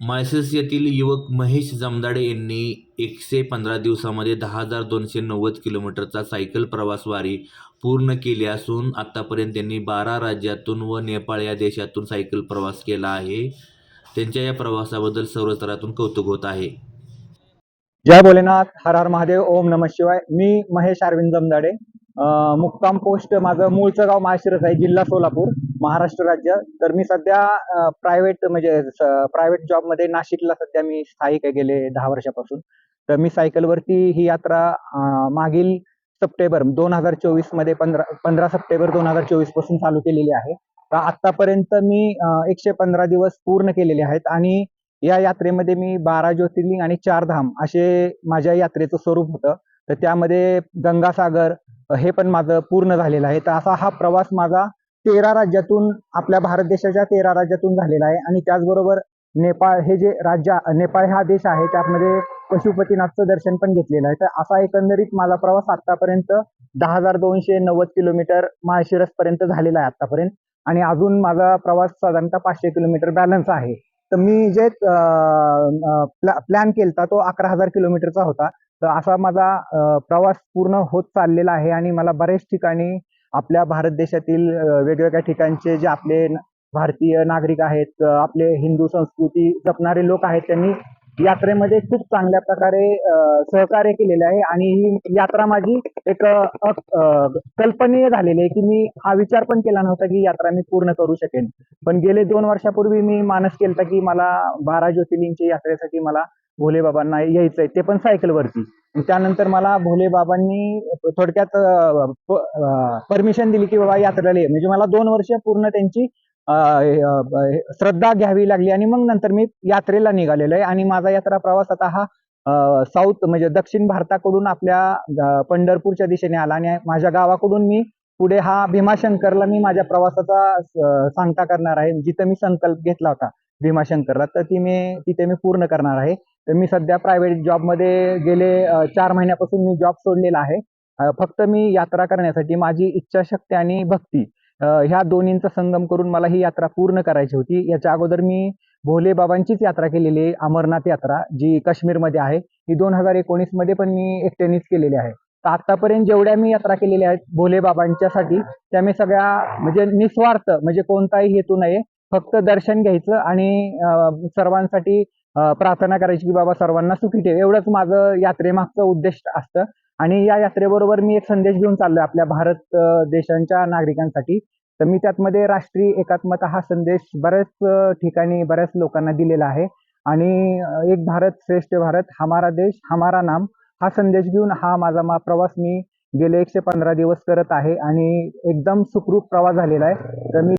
माळशिरस येथील युवक महेश जमदाडे यांनी एकशे पंधरा दिवसामध्ये दहा हजार दोनशे नव्वद किलोमीटरचा सायकल प्रवास वारी पूर्ण केली असून आत्तापर्यंत त्यांनी बारा राज्यातून व नेपाळ या देशातून सायकल प्रवास केला आहे. त्यांच्या या प्रवासाबद्दल सर्व स्तरातून कौतुक होत आहे. जय भोलेनाथ हर हर महादेव ओम नम शिवाय. मी महेश अरविंद जमदाडे. मुक्काम पोस्ट माझं मूळचं गाव माळशिरस आहे जिल्हा सोलापूर. महाराष्ट्र राज्य. तर मी सध्या प्रायव्हेट म्हणजे प्रायव्हेट जॉबमध्ये नाशिकला सध्या मी स्थायिक आहे गेले दहा वर्षापासून. तर मी सायकलवरती ही यात्रा मागील सप्टेंबर दोन हजार चोवीसमध्ये पंधरा पंधरा सप्टेंबर दोन हजार चोवीसपासून चालू केलेली आहे. तर आतापर्यंत मी एकशे पंधरा दिवस पूर्ण केलेले आहेत आणि या यात्रेमध्ये मी बारा ज्योतिर्लिंग आणि चार धाम असे माझ्या यात्रेचं स्वरूप होतं. तर त्यामध्ये गंगासागर हे पण माझं पूर्ण झालेलं आहे. तर असा हा प्रवास माझा तेरा राज्यातून आपल्या भारत देशाच्या तेरा राज्यातून झालेला आहे. आणि त्याचबरोबर नेपाळ हे जे राज्य नेपाळ हा देश आहे त्यामध्ये पशुपतीनाथचं दर्शन पण घेतलेलं आहे. तर असा एकंदरीत माझा प्रवास आतापर्यंत दहा हजार दोनशे नव्वद किलोमीटर माळशिरस पर्यंत झालेला आहे आतापर्यंत. आणि अजून माझा प्रवास साधारणतः पाचशे किलोमीटर बॅलन्स आहे. तर मी जे प्लॅन केलता तो अकरा हजार किलोमीटरचा होता. तर असा माझा प्रवास पूर्ण होत चाललेला आहे. आणि मला बऱ्याच ठिकाणी आपल्या भारत देशातील वेगवेगळ्या ठिकाणचे जे आपले भारतीय नागरिक आहेत आपले हिंदू संस्कृती जपणारे लोक आहेत त्यांनी यात्रेमध्ये खूप चांगल्या प्रकारे सहकार्य केलेले आहे. आणि ही यात्रा माझी एक कल्पनीय झालेली आहे की मी हा विचार पण केला नव्हता की यात्रा मी पूर्ण करू शकेन. पण गेले दोन वर्षापूर्वी मी मानस केलता की मला बारा ज्योतिर्लिंगच्या यात्रेसाठी मला भोले बाबांना यायचंय ते पण सायकलवरती त्यानंतर मला भोले बाबांनी थोडक्यात परमिशन दिली की बाबा यात्रेला ये. म्हणजे मला दोन वर्ष पूर्ण त्यांची श्रद्धा घ्यावी लागली आणि मग नंतर मी यात्रेला निघालेलो आहे. आणि माझा यात्रा प्रवास आता हा साऊथ म्हणजे दक्षिण भारताकडून आपल्या पंढरपूरच्या दिशेने आला. आणि माझ्या गावाकडून मी पुढे हा भीमाशंकरला मी माझ्या प्रवासाचा सांगता करणार आहे. जिथं मी संकल्प घेतला होता भीमाशंकरला तर ती मी तिथे मी पूर्ण करणार आहे. तर मी सध्या प्रायव्हेट जॉबमध्ये गेले चार महिन्यापासून मी जॉब सोडलेला आहे. फक्त मी यात्रा करण्यासाठी माझी इच्छाशक्ती आणि भक्ती ह्या दोन्हींचा संगम करून मला ही यात्रा पूर्ण करायची होती. याच्या अगोदर मी भोले बाबांचीच यात्रा केलेली आहे अमरनाथ यात्रा जी काश्मीरमध्ये आहे. ही दोन हजार एकोणीसमध्ये पण मी एकट्यानेच केलेली आहे. तर आतापर्यंत जेवढ्या मी यात्रा केलेल्या आहेत भोले बाबांच्यासाठी त्या मी सगळ्या म्हणजे निस्वार्थ म्हणजे कोणताही हेतू नाही फक्त दर्शन घ्यायचं आणि सर्वांसाठी प्रार्थना करायची की बाबा सर्वांना सुखी ठेव. एवढंच माझं यात्रेमागचं उद्देश असतं. आणि या यात्रेबरोबर मी एक संदेश घेऊन चाललोय आपल्या भारत देशांच्या नागरिकांसाठी. तर मी त्यातमध्ये राष्ट्रीय एकात्मता हा संदेश बऱ्याच ठिकाणी बऱ्याच लोकांना दिलेला आहे. आणि एक भारत श्रेष्ठ भारत हमारा देश हमारा नाम हा संदेश घेऊन हा माझा मा प्रवास मी गेले एकशे पंधरा दिवस करत आहे. आणि एकदम सुखरूप प्रवास झालेला आहे. तर मी